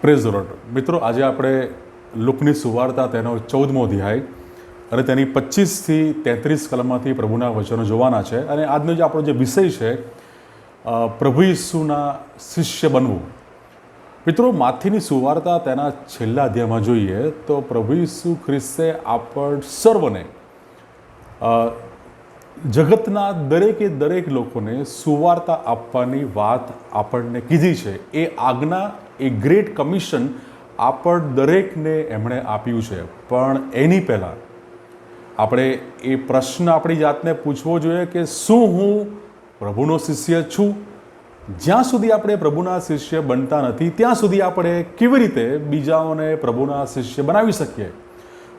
Praise road. મિત્રો, આજે આપણે લુકની સુવાર્તા, તેનો ચૌદમો અધ્યાય અને તેની પચીસથી તેત્રીસ કલમમાંથી પ્રભુના વચનો જોવાના છે. અને આજનો જે આપણો જે વિષય છે પ્રભુ ઈસુના શિષ્ય બનવું. મિત્રો, માથીની સુવાર્તા તેના છેલ્લા અધ્યાયમાં જોઈએ તો પ્રભુ ઈસુ ખ્રિસ્તે આપણ સર્વને જગતના દરેકે દરેક લોકોને સુવાર્તા આપવાની વાત આપણને કીધી છે. એ આજ્ઞા, એ ગ્રેટ કમિશન આપણ દરેકને એમણે આપ્યું છે. પણ એની પહેલાં આપણે એ પ્રશ્ન આપણી જાતને પૂછવો જોઈએ કે શું હું પ્રભુનો શિષ્ય છું? જ્યાં સુધી આપણે પ્રભુના શિષ્ય બનતા નથી, ત્યાં સુધી આપણે કેવી રીતે બીજાઓને પ્રભુના શિષ્ય બનાવી શકીએ?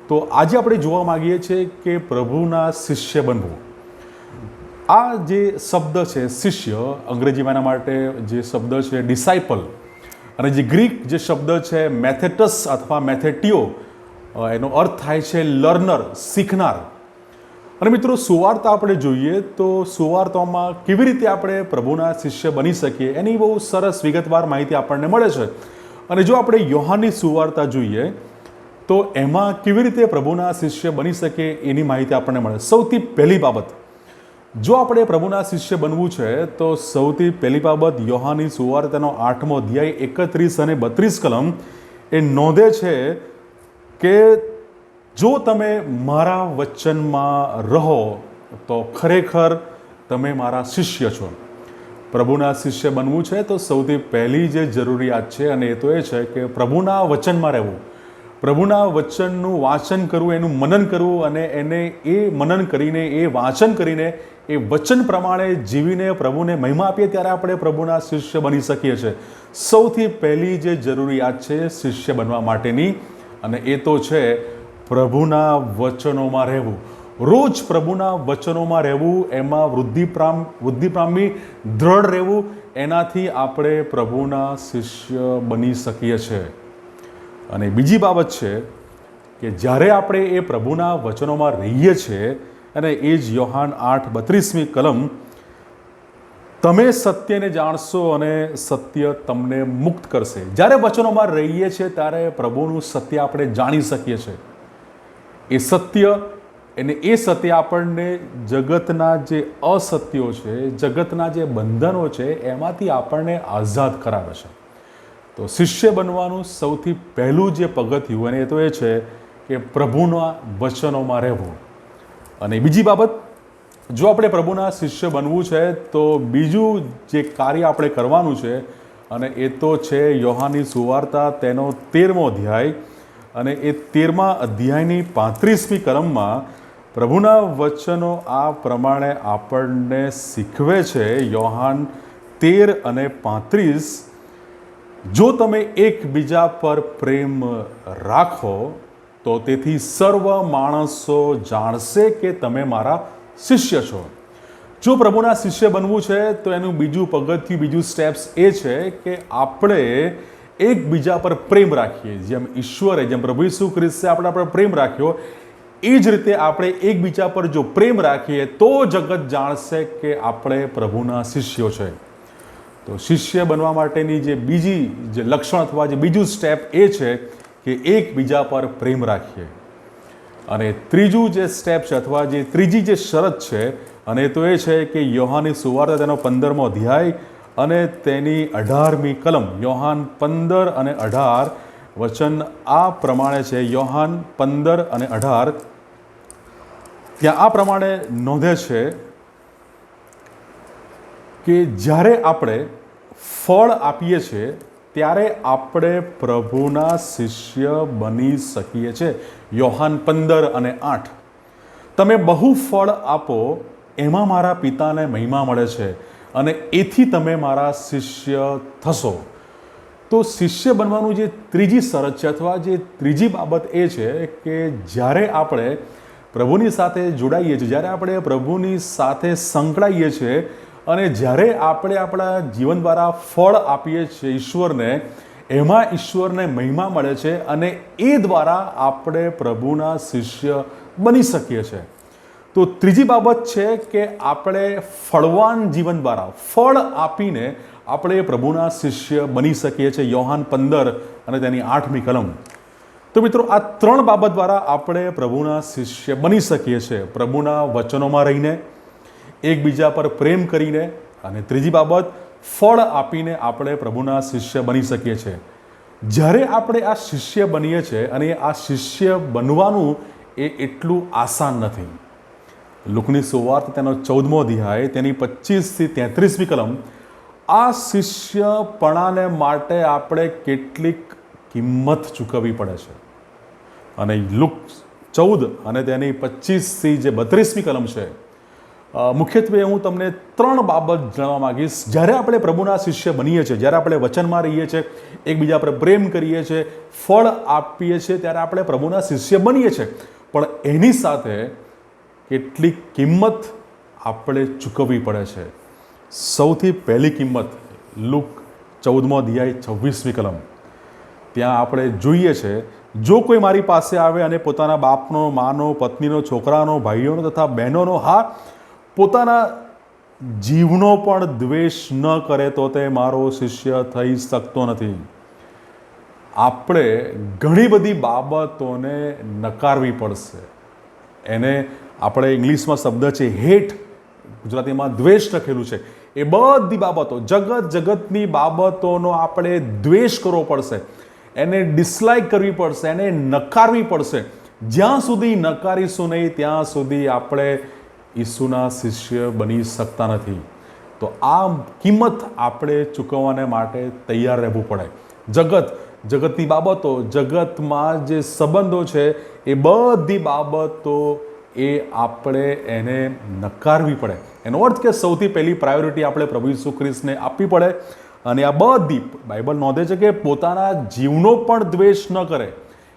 તો આજે આપણે જોવા માગીએ છીએ કે પ્રભુના શિષ્ય બનવું. આ જે શબ્દ છે, શિષ્ય, અંગ્રેજીમાં એના માટે જે શબ્દ છે ડિસાઇપલ અને જે ગ્રીક જે શબ્દ છે, મેથેટસ અથવા મેથેટીઓ એનો અર્થ થાય છે લર્નર, શીખનાર. અને મિત્રો, સુવાર્તા આપણે જોઈએ તો સુવાર્તામાં કેવી રીતે આપણે પ્રભુના શિષ્ય બની શકીએ, એની બહુ સરસ વિગતવાર માહિતી આપણને મળે છે. અને જો આપણે યોહાનની સુવાર્તા જોઈએ, તો એમાં કેવી રીતે પ્રભુના શિષ્ય બની શકે એની માહિતી આપણને મળે. સૌથી પહેલી બાબત જો આપણે પ્રભુના શિષ્ય બનવું છે, તો સૌથી પહેલી બાબત યોહાની સુવાર તેનો આઠમો અધ્યાય એકત્રીસ અને બત્રીસ કલમ એ નોંધે છે કે જો તમે મારા વચનમાં રહો, તો ખરેખર તમે મારા શિષ્ય છો. પ્રભુના શિષ્ય બનવું છે, તો સૌથી પહેલી જે જરૂરિયાત છે, અને એ તો એ છે કે પ્રભુના વચનમાં રહેવું. પ્રભુના વચનનું વાંચન કરવું, એનું મનન કરવું અને એને એ મનન કરીને, એ વાંચન કરીને, એ વચન પ્રમાણે જીવીને પ્રભુને મહિમા આપીએ ત્યારે આપણે પ્રભુના શિષ્ય બની શકીએ છીએ. સૌથી પહેલી જે જરૂરિયાત છે શિષ્ય બનવા માટેની, અને એ તો છે પ્રભુના વચનોમાં રહેવું. રોજ પ્રભુના વચનોમાં રહેવું, એમાં વૃદ્ધિ વૃદ્ધિપ્રામી વૃદ્ધિ પામી દ્રઢ રહેવું, એનાથી આપણે પ્રભુના શિષ્ય બની શકીએ છીએ. અને બીજી બાબત છે કે જ્યારે આપણે એ પ્રભુના વચનોમાં રહીએ છીએ, અને એ જ યોહાન આઠ બત્રીસમી કલમ, તમે સત્યને જાણશો અને સત્ય તમને મુક્ત કરશે. જ્યારે વચનોમાં રહીએ છીએ, ત્યારે પ્રભુનું સત્ય આપણે જાણી શકીએ છીએ. એ સત્ય અને એ સત્ય આપણને જગતના જે અસત્યો છે, જગતના જે બંધનો છે, એમાંથી આપણને આઝાદ કરાવે છે. તો શિષ્ય બનવાનું સૌથી પહેલું જે પગથિયું અને એ તો એ છે કે પ્રભુના વચનોમાં રહેવું. અને બીજી બાબત, જો આપણે પ્રભુના શિષ્ય બનવું છે, તો બીજું જે કાર્ય આપણે કરવાનું છે, અને એ તો છે યોહાની સુવાર્તા તેનો તેરમો અધ્યાય, અને એ તેરમા અધ્યાયની પાંત્રીસમી ક્રમમાં પ્રભુના વચનો આ પ્રમાણે આપણને શીખવે છે. યોહાન તેર અને પાંત્રીસ જો તમે એકબીજા પર પ્રેમ રાખો, તો તેથી સર્વ માણસો જાણશે કે તમે મારા શિષ્ય છો. જો પ્રભુના શિષ્ય બનવું છે, તો એનું બીજું પગથિયું, બીજું સ્ટેપ્સ એ છે કે આપણે એકબીજા પર પ્રેમ રાખીએ. જેમ ઈશ્વરે, જેમ પ્રભુ ઈસુ ખ્રિસ્તે આપણા પર પ્રેમ રાખ્યો, એ જ રીતે આપણે એકબીજા પર જો પ્રેમ રાખીએ, તો જગત જાણશે કે આપણે પ્રભુના શિષ્યો છે. તો શિષ્ય બનવા માટેની જે બીજી જે લક્ષણ અથવા જે બીજું સ્ટેપ એ છે કે એકબીજા પર પ્રેમ રાખીએ. અને ત્રીજું જે સ્ટેપ છે અથવા જે ત્રીજી જે શરત છે, અને એ તો એ છે કે યોહાની સુવાર્તા તેનો પંદરમો અધ્યાય અને તેની અઢારમી કલમ. યોહાન પંદર અને અઢાર વચન આ પ્રમાણે છે. યોહાન પંદર અને અઢાર ત્યાં આ પ્રમાણે નોંધે છે કે જ્યારે આપણે ફળ આપીએ છીએ, ત્યારે આપણે પ્રભુના શિષ્ય બની શકીએ છીએ. યોહાન પંદર અને આઠ. તમે બહુ ફળ આપો, એમાં મારા પિતાને મહિમા મળે છે અને એથી તમે મારા શિષ્ય થશો. તો શિષ્ય બનવાનું જે ત્રીજી શરત છે અથવા જે ત્રીજી બાબત એ છે કે જ્યારે આપણે પ્રભુની સાથે જોડાઈએ છીએ, જ્યારે આપણે પ્રભુની સાથે સંકળાઈએ છીએ અને જ્યારે આપણે આપણા જીવન દ્વારા ફળ આપીએ છીએ ઈશ્વરને, એમાં ઈશ્વરને મહિમા મળે છે અને એ દ્વારા આપણે પ્રભુના શિષ્ય બની શકીએ છીએ. તો ત્રીજી બાબત છે કે આપણે ફળવાન જીવન દ્વારા, ફળ આપીને આપણે પ્રભુના શિષ્ય બની શકીએ છીએ. યોહાન પંદર અને તેની આઠમી કલમ. તો મિત્રો, આ ત્રણ બાબત દ્વારા આપણે પ્રભુના શિષ્ય બની શકીએ છીએ. પ્રભુના વચનોમાં રહીને એકબીજા પર પ્રેમ કરીને અને ત્રીજી બાબત, ફળ આપીને આપણે પ્રભુના શિષ્ય બની શકીએ છીએ. જ્યારે આપણે આ શિષ્ય બનીએ છીએ અને આ શિષ્ય બનવાનું એ એટલું આસાન નથી. લુકની સુવાર્ત તેનો ચૌદમો અધ્યાય, તેની પચીસથી તેત્રીસમી કલમ, આ શિષ્યપણાને માટે આપણે કેટલીક કિંમત ચૂકવવી પડે છે. અને લુક ચૌદ અને તેની પચીસથી જે બત્રીસમી કલમ છે મુખ્યત્વે હું તમને ત્રણ બાબત જણાવવા માંગીશ. જ્યારે આપણે પ્રભુના શિષ્ય બનીએ છીએ, જ્યારે આપણે વચનમાં રહીએ છીએ, એકબીજા પર પ્રેમ કરીએ છીએ, ફળ આપીએ છીએ, ત્યારે આપણે પ્રભુના શિષ્ય બનીએ છીએ. પણ એની સાથે કેટલી કિંમત આપણે ચૂકવવી પડે છે. સૌથી પહેલી કિંમત, લુક ચૌદમો અધ્યાય છવ્વીસમી કલમ. ત્યાં આપણે જોઈએ છે, જો કોઈ મારી પાસે આવે અને પોતાના બાપનો, માનો, પત્નીનો, છોકરાનો, ભાઈઓનો તથા બહેનોનો હા પોતાના જીવનો પણ દ્વેષ ન કરે તો તે મારો શિષ્ય થઈ શકતો નથી. આપણે ઘણી બધી બાબતોને નકારવી પડશે. એને આપણે ઇંગ્લિશમાં શબ્દ છે હેટ, ગુજરાતીમાં દ્વેષ લખેલું છે. એ બધી બાબતો, જગત જગતની બાબતોનો આપણે દ્વેષ કરવો પડશે. એને ડિસલાઇક કરવી પડશે, એને નકારવી પડશે. જ્યાં સુધી નકારીશું નહીં, ત્યાં સુધી આપણે ઈસુના શિષ્ય બની શકતા નથી. તો આ કિંમત આપણે ચૂકવવાને માટે તૈયાર રહેવું પડે. જગત, જગતની બાબતો, જગતમાં જે સંબંધો છે, એ બધી બાબતો એ આપણે એને નકારવી પડે. એનો અર્થ કે સૌથી પહેલી પ્રાયોરિટી આપણે પ્રભુ ઈસુ ખ્રિસ્તને આપવી પડે અને આ બધી બાઇબલ નોંધે છે કે પોતાના જીવનો પણ દ્વેષ ન કરે.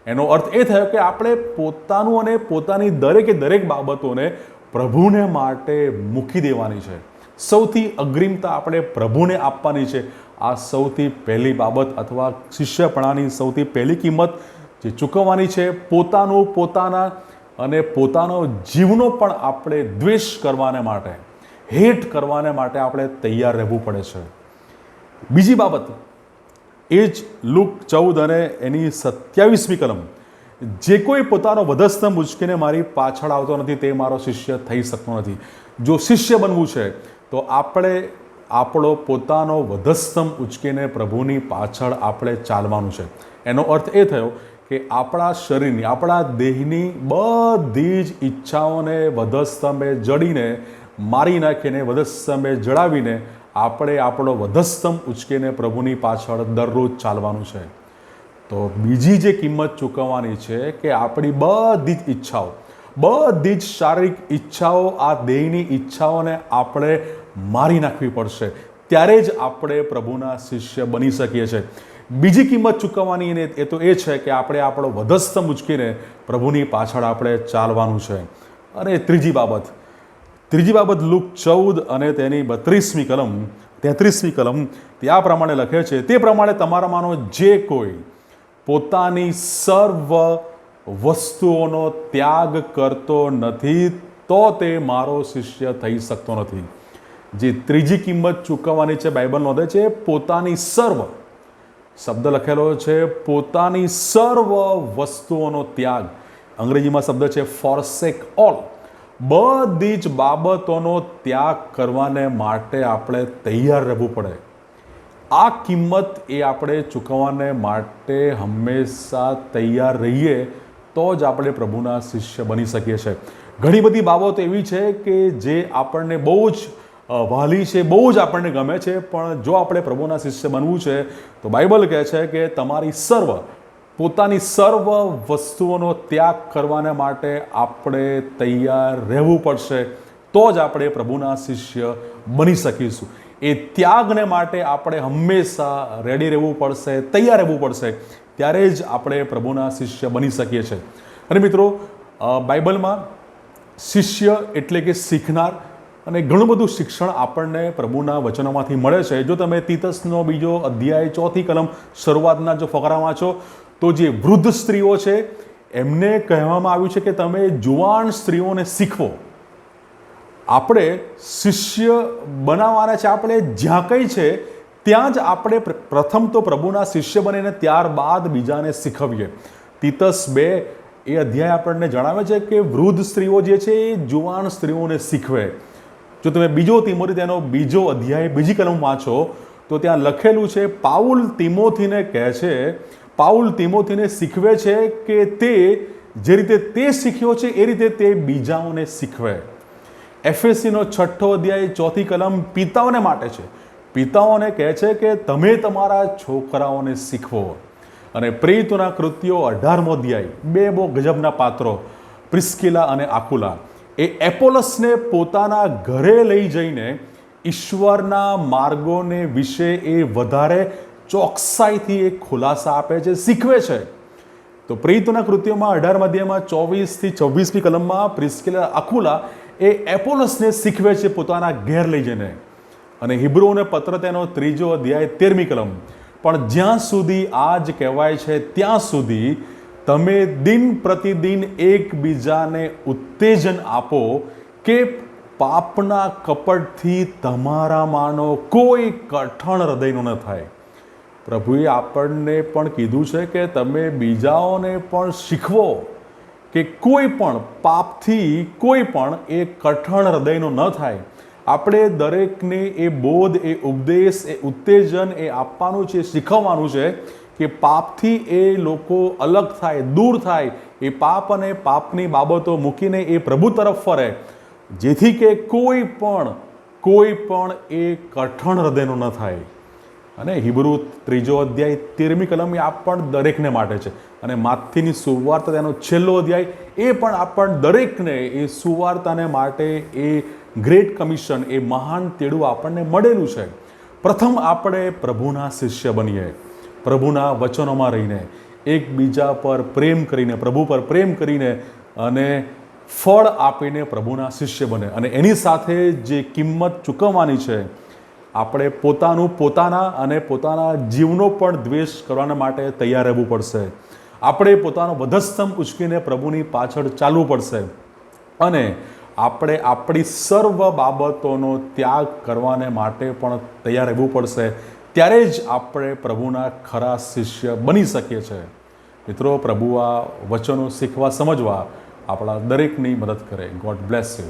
એનો અર્થ એ થયો કે આપણે પોતાનું અને પોતાની દરેકે દરેક બાબતોને પ્રભુને માટે મૂકી દેવાની છે. સૌથી અગ્રિમતા આપણે પ્રભુને આપવાની છે. આ સૌથી પહેલી બાબત અથવા શિષ્યપણાની સૌથી પહેલી કિંમત જે ચૂકવવાની છે, પોતાનું પોતાના અને પોતાનો જીવનો પણ આપણે દ્વેષ કરવાને માટે, હેટ કરવાને માટે આપણે તૈયાર રહેવું પડે છે. બીજી બાબત, એ જ લુક ચૌદ અને એની સત્યાવીસમી કલમ. જે કોઈ પોતાનો વધસ્તંભ ઉચકીને મારી પાછળ આવતો નથી, તે મારો શિષ્ય થઈ શકતો નથી. જો શિષ્ય બનવું છે, તો આપણે આપણો પોતાનો વધસ્તંભ ઉચકીને પ્રભુની પાછળ આપણે ચાલવાનું છે. એનો અર્થ એ થયો કે આપણા શરીરની, આપણા દેહની બધી જ ઈચ્છાઓને વધસ્તંભે જડીને, મારી નાખીને, વધસ્તંભે જડાવીને, આપણે આપણો વધસ્તંભ ઉચકીને પ્રભુની પાછળ દરરોજ ચાલવાનું છે. તો બીજી જે કિંમત ચૂકવવાની છે કે આપણી બધી જ ઈચ્છાઓ, બધી જ શારીરિક ઈચ્છાઓ, આ દેહની ઈચ્છાઓને આપણે મારી નાખવી પડશે. ત્યારે જ આપણે પ્રભુના શિષ્ય બની શકીએ છીએ. બીજી કિંમત ચૂકવવાની એને એ તો એ છે કે આપણે આપણો વધસ્ત મૂચકીને પ્રભુની પાછળ આપણે ચાલવાનું છે. અને ત્રીજી બાબત ત્રીજી બાબત લુક ચૌદ અને તેની બત્રીસમી કલમ, તેત્રીસમી કલમ ત્યાં પ્રમાણે લખે છે. તે પ્રમાણે તમારામાંનો જે કોઈ પોતાની સર્વ વસ્તુઓનો ત્યાગ કરતો નથી, તો તે મારો શિષ્ય થઈ શકતો નથી. જે ત્રીજી કિંમત ચૂકવવાની છે, બાઇબલ નોંધે છે, પોતાની સર્વ, શબ્દ લખેલો છે, પોતાની સર્વ વસ્તુઓનો ત્યાગ. અંગ્રેજીમાં શબ્દ છે ફોરસેક ઓલ બધી જ બાબતોનો ત્યાગ કરવાને માટે આપણે તૈયાર રહેવું પડે. આ કિંમત એ આપણે ચૂકવવાને માટે હંમેશા તૈયાર રહીએ તો જ આપણે પ્રભુના શિષ્ય બની શકીએ છીએ. ઘણી બધી બાબતો એવી છે કે જે આપણને બહુ જ અ, વહાલી છે બહુ જ આપણને ગમે છે પણ જો આપણે પ્રભુના શિષ્ય બનવું છે તો બાઇબલ કહે છે કે તમારી સર્વ પોતાની સર્વ વસ્તુઓનો ત્યાગ કરવાને માટે આપણે તૈયાર રહેવું પડશે. તો જ આપણે પ્રભુના શિષ્ય બની શકીશું. એ ત્યાગને માટે આપણે હંમેશા રેડી રહેવું પડશે, તૈયાર રહેવું પડશે. ત્યારે જ આપણે પ્રભુના શિષ્ય બની શકીએ છીએ. અને મિત્રો બાઇબલમાં શિષ્ય એટલે કે શીખનાર અને ઘણું બધું શિક્ષણ આપણને પ્રભુના વચનોમાંથી મળે છે. જો તમે તીતસનો બીજો અધ્યાય ચોથી કલમ શરૂઆતના જો ફકરા વાંચો તો જે વૃદ્ધ સ્ત્રીઓ છે, એમને કહેવામાં આવ્યું છે કે તમે જુવાન સ્ત્રીઓને શીખવો. આપણે શિષ્ય બનાવવાના છે, આપણે જ્યાં કંઈ છે, ત્યાં જ આપણે પ્ર- પ્રથમ તો પ્રભુના શિષ્ય બનીને ત્યારબાદ બીજાને શીખવીએ. તીતસ બે એ અધ્યાય આપણને જણાવે છે કે વૃદ્ધ સ્ત્રીઓ જે છે, એ જુવાન સ્ત્રીઓને શીખવે. જો તમે બીજો તિમોથી તેનો બીજો અધ્યાય બીજી કલમ વાંચો તો ત્યાં લખેલું છે, પાઉલ તિમોથીને કહે છે, પાઉલ તિમોથીને શીખવે છે કે તે જે રીતે તે શીખ્યો છે, એ રીતે તે બીજાઓને શીખવે. એફએસસીનો છઠ્ઠો અધ્યાય ચોથી કલમ પિતાઓને માટે છે. પિતાઓને કહે છે કે તમે તમારા છોકરાઓને શીખવો. અને પ્રેરિતોના કૃત્યો અઢારમો અધ્યાય બે બહુ ગજબના પાત્રો, પ્રિસ્કિલા અને આકુલા. એ એપોલસને પોતાના ઘરે લઈ જઈને ઈશ્વરના માર્ગોને વિશે એ વધારે ચોકસાઈથી એ ખુલાસા આપે છે, શીખવે છે. તો પ્રેરિતોના કૃત્યોમાં અઢાર અધ્યાયમાં ચોવીસથી છવ્વીસમી કલમમાં પ્રિસ્કિલા અકુલા એ એપોલસને શીખવે છે પોતાના ઘેર લઈ જઈને. અને હિબ્રુઓને પત્ર તેનો ત્રીજો અધ્યાય તેરમી કલમ. પણ જ્યાં સુધી આ જ કહેવાય છે, ત્યાં સુધી તમે દિન પ્રતિદિન એકબીજાને ઉત્તેજન આપો કે પાપના કપટથી તમારામાંનો કોઈ કઠણ હૃદયનો ન થાય. પ્રભુએ આપણને પણ કીધું છે કે તમે બીજાઓને પણ શીખવો. કે કોઈ પણ પાપથી કોઈ પણ એ કઠણ હૃદયનો ન થાય. આપણે દરેકને એ બોધ, એ ઉપદેશ, એ ઉત્તેજન એ આપવાનું છે, શીખવવાનું છે કે પાપથી એ લોકો અલગ થાય, દૂર થાય. એ પાપ અને પાપની બાબતો મૂકીને એ પ્રભુ તરફ ફરે. જેથી કે કોઈ પણ કોઈ પણ એ કઠણ હૃદયનો ન થાય. અને હિબ્રુ ત્રીજો અધ્યાય તેરમી કલમ એ આપ પણ દરેકને માટે છે. અને માથીની સુવાર્તા તેનો છેલ્લો અધ્યાય એ પણ આપણ દરેકને એ સુવાર્તાને માટે એ ગ્રેટ કમિશન, એ મહાન તેડું આપણને મળેલું છે. પ્રથમ આપણે પ્રભુના શિષ્ય બનીએ, પ્રભુના વચનોમાં રહીને, એકબીજા પર પ્રેમ કરીને, પ્રભુ પર પ્રેમ કરીને અને ફળ આપીને પ્રભુના શિષ્ય બને. અને એની સાથે જે કિંમત ચૂકવવાની છે આપણે પોતાનું પોતાના અને પોતાના જીવનો પણ દ્વેષ કરવાના માટે તૈયાર રહેવું પડશે. આપણે પોતાનો વધસ્તંભ ઉચકીને પ્રભુની પાછળ ચાલવું પડશે. અને આપણે આપણી સર્વ બાબતોનો ત્યાગ કરવાને માટે પણ તૈયાર રહેવું પડશે. ત્યારે જ આપણે પ્રભુના ખરા શિષ્ય બની શકીએ છીએ મિત્રો, પ્રભુ આ વચનો શીખવા, સમજવા આપણા દરેકની મદદ કરે. God bless you